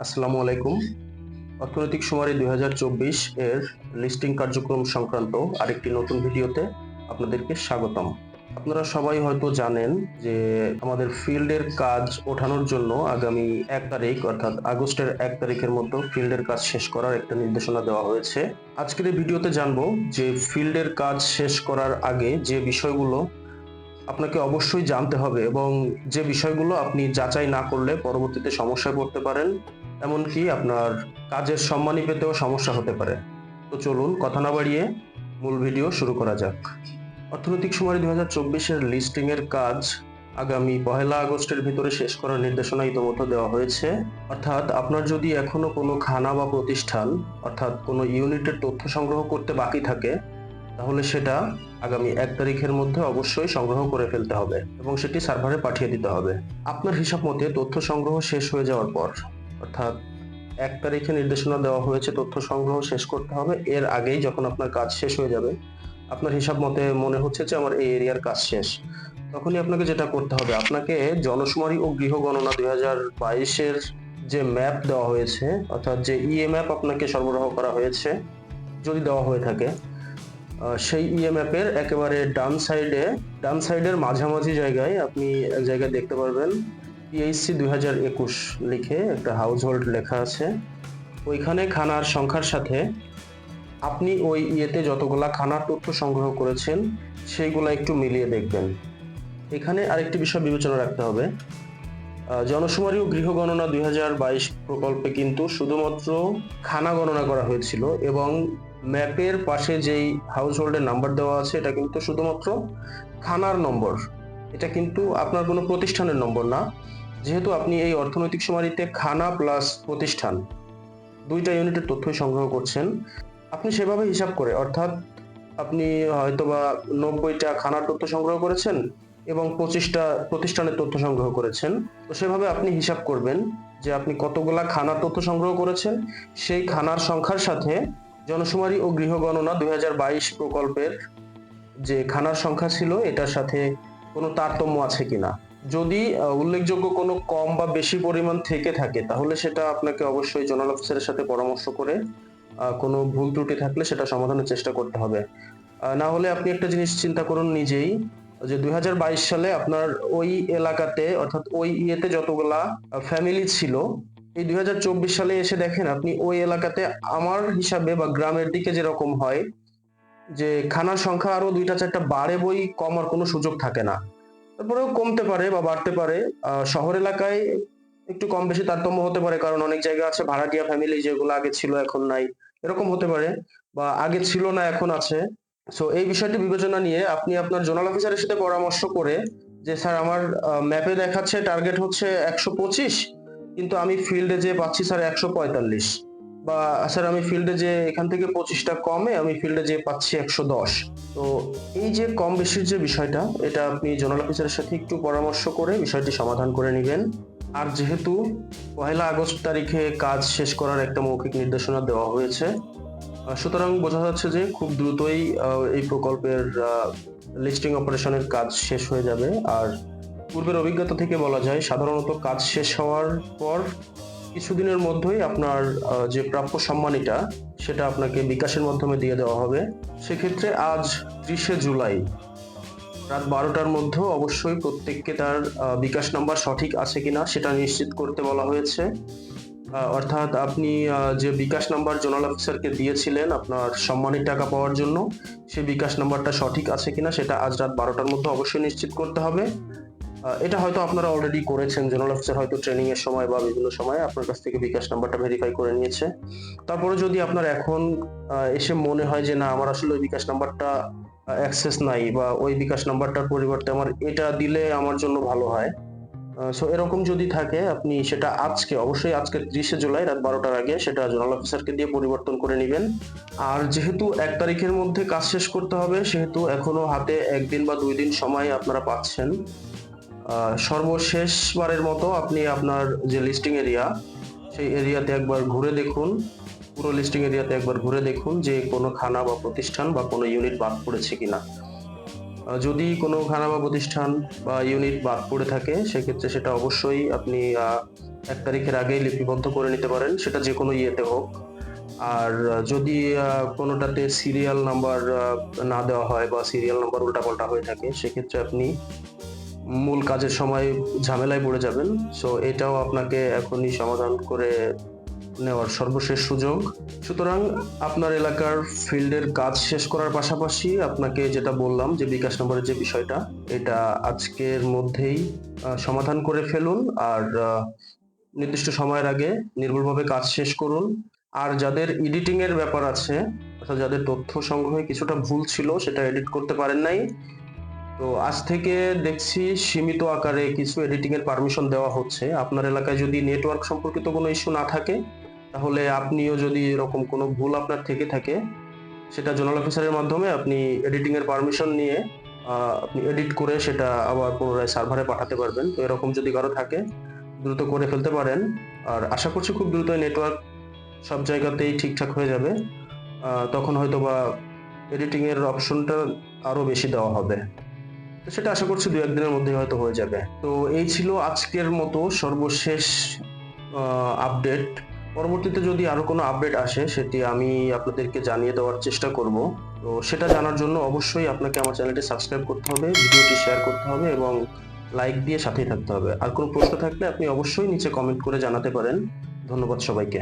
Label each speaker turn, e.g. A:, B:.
A: আসসালামু আলাইকুম। অর্থনৈতিক সুমারি দুই এর লিস্টিং কার্যক্রম সংক্রান্ত আরেকটি নতুন ভিডিওতে আপনাদেরকে স্বাগতম। আপনারা সবাই হয়তো জানেন যে আমাদের ফিল্ডের কাজ ওঠানোর জন্য আগামী এক তারিখ, অর্থাৎ আগস্টের এক তারিখের মধ্যে ফিল্ডের কাজ শেষ করার একটা নির্দেশনা দেওয়া হয়েছে। আজকের এই ভিডিওতে জানব যে ফিল্ডের কাজ শেষ করার আগে যে বিষয়গুলো আপনাকে অবশ্যই জানতে হবে এবং যে বিষয়গুলো আপনি যাচাই না করলে পরবর্তীতে সমস্যায় পড়তে পারেন এমনকি আপনার কাজের সম্মানী পেতেও সমস্যা হতে পারে। তো চলুন কথা না বাড়িয়ে মূল ভিডিও শুরু করা যাক। অর্থনৈতিক সুমারি দু হাজার চব্বিশের লিস্টিং এর কাজ আগামী পহেলা আগস্টের ভিতরে শেষ করার নির্দেশনা ইতোমধ্যে দেওয়া হয়েছে। অর্থাৎ আপনার যদি এখনও কোনো খানা বা প্রতিষ্ঠান, অর্থাৎ কোনো ইউনিটের তথ্য সংগ্রহ করতে বাকি থাকে, তাহলে সেটা আগামী এক তারিখের মধ্যে অবশ্যই সংগ্রহ করে ফেলতে হবে এবং সেটি সার্ভারে পাঠিয়ে দিতে হবে। আপনার হিসাব মতে তথ্য সংগ্রহ শেষ হয়ে যাওয়ার পর অর্থাৎ এক তারিখে নির্দেশনা দেওয়া হয়েছে, তথ্য সংগ্রহ শেষ করতে হবে। এর আগেই যখন আপনার কাজ শেষ হয়ে যাবে, আপনার হিসাব মতে মনে হচ্ছে যে আমার এই এরিয়ার কাজ শেষ। তখনই আপনাকে যেটা করতে হবে, আপনাকে জনশুমারি ও গৃহ গণনা দুই হাজার বাইশের যে ম্যাপ দেওয়া হয়েছে, অর্থাৎ যে ইএ ম্যাপ আপনাকে সরবরাহ করা হয়েছে, যদি দেওয়া হয়ে থাকে সেই ইএমএফ এর একেবারে ডান সাইডে ডান সাইডের মাঝামাঝি জায়গায় আপনি এক জায়গায় দেখতে পারবেন পিএইচসি দুই হাজার একুশ লিখে একটা হাউস হোল্ড লেখা আছে। ওইখানে খানার সংখ্যার সাথে আপনি ওই ইয়েতে যতগুলা খানার তথ্য সংগ্রহ করেছেন, সেইগুলা একটু মিলিয়ে দেখবেন। এখানে আরেকটি বিষয় বিবেচনা রাখতে হবে। জনশুমারি ও গৃহ গণনা দুই প্রকল্পে কিন্তু শুধুমাত্র খানা গণনা করা হয়েছিল এবং ম্যাপের পাশে যেই হাউস হোল্ডের নাম্বার দেওয়া আছে, এটা কিন্তু শুধুমাত্র খানার নম্বর। এটা কিন্তু আপনার কোনো প্রতিষ্ঠানের নম্বর না। যেহেতু আপনি এই অর্থনৈতিক সুমারিতে খানা প্লাস প্রতিষ্ঠান দুইটা ইউনিটের তথ্যই সংগ্রহ করছেন, আপনি সেভাবে হিসাব করে, অর্থাৎ আপনি হয়তোবা নব্বইটা খানার তথ্য সংগ্রহ করেছেন এবং পঁচিশটা প্রতিষ্ঠানের তথ্য সংগ্রহ করেছেন, তো সেভাবে আপনি হিসাব করবেন যে আপনি কতগুলা খানার তথ্য সংগ্রহ করেছেন। সেই খানার সংখ্যার সাথে জনশুমারি ও গৃহ গণনা দুই প্রকল্পের যে খানার সংখ্যা ছিল, এটার সাথে কোনো তারতম্য আছে কিনা। যদি উল্লেখযোগ্য কোনো কম বা বেশি পরিমাণ থেকে থাকে, তাহলে সেটা আপনাকে অবশ্যই জোনাল অফিসারের সাথে পরামর্শ করে কোনো ভুল ত্রুটি থাকলে সেটা সমাধানের চেষ্টা করতে হবে। না হলে আপনি একটা জিনিস চিন্তা করুন নিজেই, যে দুই হাজার বাইশ সালে আপনার ওই এলাকাতে, অর্থাৎ ওই ইয়েতে যতগুলা ফ্যামিলি ছিল, এই দুই হাজার চব্বিশ সালে এসে দেখেন আপনি ওই এলাকাতে আমার হিসাবে বা গ্রামের দিকে যেরকম হয়, যে খানার সংখ্যা আরও দুইটা চারটা বাড়ে বই কমার কোনো সুযোগ থাকে না। তারপরেও কমতে পারে বা বাড়তে পারে। শহর এলাকায় একটু কম বেশি তারতম্য হতে পারে কারণ অনেক জায়গা আছে, ভাড়াটিয়া ফ্যামিলি যেগুলো আগে ছিল এখন নাই, এরকম হতে পারে বা আগে ছিল না, এখন আছে। সো এই বিষয়টি বিবেচনা নিয়ে আপনি আপনার জোনাল অফিসারের সাথে পরামর্শ করে যে, স্যার, আমার ম্যাপে দেখাচ্ছে টার্গেট হচ্ছে একশো পঁচিশ, কিন্তু আমি ফিল্ডে যে পাচ্ছি, স্যার, একশো পঁয়তাল্লিশ। বা, স্যার, আমি ফিল্ডে যে এখান থেকে পঁচিশটা কমে আমি ফিল্ডে যে পাচ্ছি একশো দশ। তো এই যে কম বেশির যে বিষয়টা, এটা আপনি জোনাল অফিসারের সাথে একটু পরামর্শ করে বিষয়টি সমাধান করে নেবেন। আর যেহেতু পয়লা আগস্ট তারিখে কাজ শেষ করার একটা মৌখিক নির্দেশনা দেওয়া হয়েছে সুতরাং বোঝা যাচ্ছে যে খুব দ্রুতই এই প্রকল্পের লিস্টিং অপারেশনের কাজ শেষ হয়ে যাবে। আর পূর্বের অভিজ্ঞতা থেকে বলা যায়, সাধারণত কাজ শেষ হওয়ার পর কিছুদিনের মধ্যেই আপনার যে প্রাপ্য সম্মানীটা, সেটা আপনাকে বিকাশের মাধ্যমে দিয়ে দেওয়া হবে। সেক্ষেত্রে আজ ত্রিশে জুলাই, রাত বারোটার মধ্যেও অবশ্যই প্রত্যেককে তার বিকাশ নাম্বার সঠিক আছে কিনা সেটা নিশ্চিত করতে বলা হয়েছে। অর্থাৎ আপনি যে বিকাশ নাম্বার জোনাল অফিসারকে দিয়েছিলেন আপনার সম্মানের টাকা পাওয়ার জন্য, সেই বিকাশ নাম্বারটা সঠিক আছে কিনা সেটা আজ রাত বারোটার মধ্যে অবশ্যই নিশ্চিত করতে হবে। এটা হয়তো আপনারা অলরেডি করেছেন জোনাল অফিসার হয়তো ট্রেনিং এর সময় বা বিভিন্ন সময় আপনার কাছ থেকে বিকাশ নাম্বারটা ভেরিফাই করে নিয়েছে। তারপরে যদি আপনার এখন এসে মনে হয় যে না, আমার আসলে ওই বিকাশ নাম্বারটা অ্যাক্সেস নাই বা ওই বিকাশ নাম্বারটার পরিবর্তে আমার এটা দিলে আমার জন্য ভালো হয়। সো এরকম যদি থাকে, আপনি সেটা আজকে, অবশ্যই আজকে ত্রিশে জুলাই রাত বারোটার আগে সেটা জোনাল অফিসারকে দিয়ে পরিবর্তন করে নেবেন। আর যেহেতু এক তারিখের মধ্যে কাজ শেষ করতে হবে, সেহেতু এখনও হাতে একদিন বা দুই দিন সময় আপনারা পাচ্ছেন। সর্বশেষবারের মতো আপনি আপনার যে লিস্টিং এরিয়া সেই এরিয়াতে একবার ঘুরে দেখুন। পুরো লিস্টিং এরিয়াতে একবার ঘুরে দেখুন যে কোনো খানা বা প্রতিষ্ঠান বা কোনো ইউনিট বাদ পড়েছে কিনা। আহ, যদি কোনো খানা বা প্রতিষ্ঠান বা ইউনিট বাদ পড়ে থাকে সেক্ষেত্রে সেটা অবশ্যই আপনি এক তারিখের আগেই লিপিবদ্ধ করে নিতে পারেন। সেটা যে কোনো ইয়েতে হোক। আর যদি কোনোটাতে সিরিয়াল নাম্বার না দেওয়া হয় বা সিরিয়াল নাম্বার উল্টাপাল্টা হয়ে থাকে সেক্ষেত্রে আপনি মূল কাজের সময় ঝামেলায় পড়ে যাবেন। সো এটাও আপনাকে এখনই সমাধান করে নেওয়ার সর্বশেষ সুযোগ। সুতরাং আপনার এলাকার ফিল্ডের কাজ শেষ করার পাশাপাশি আপনাকে যেটা বললাম যে বিকাশ নম্বরের যে বিষয়টা, এটা আজকের মধ্যেই সমাধান করে ফেলুন। আর নির্দিষ্ট সময়ের আগে নির্ভুলভাবে কাজ শেষ করুন। আর যাদের এডিটিং এর ব্যাপার আছে, অর্থাৎ যাদের তথ্য সংগ্রহে কিছুটা ভুল ছিল, সেটা এডিট করতে পারেন নাই। তো আজ থেকে দেখছি সীমিত আকারে কিছু এডিটিং এর পারমিশন দেওয়া হচ্ছে। আপনার এলাকায় যদি নেটওয়ার্ক সম্পর্কিত কোনো ইস্যু না থাকে, তাহলে আপনিও যদি এরকম কোনো ভুল আপনার থেকে থাকে, সেটা জোনাল অফিসারের মাধ্যমে আপনি এডিটিং এর পারমিশন নিয়ে আপনি এডিট করে সেটা আবার পুনরায় সার্ভারে পাঠাতে পারবেন। তো এরকম যদি কারও থাকে, দ্রুত করে ফেলতে পারেন। আর আশা করছি খুব দ্রুত নেটওয়ার্ক সব জায়গাতেই ঠিকঠাক হয়ে যাবে। তখন হয়তো বা এডিটিং এর অপশনটা আরও বেশি দেওয়া হবে। তো সেটা আশা করছি দু একদিনের মধ্যে হয়তো হয়ে যাবে। তো এই ছিল আজকের মতো সর্বশেষ আপডেট পরবর্তীতে যদি আরও কোনো আপডেট আসে, সেটি আমি আপনাদেরকে জানিয়ে দেওয়ার চেষ্টা করব। তো সেটা জানার জন্য অবশ্যই আপনাকে আমার চ্যানেলটি সাবস্ক্রাইব করতে হবে, ভিডিওটি শেয়ার করতে হবে এবং লাইক দিয়ে সাথেই থাকতে হবে। আর কোনো প্রশ্ন থাকলে আপনি অবশ্যই নিচে কমেন্ট করে জানাতে পারেন। ধন্যবাদ সবাইকে।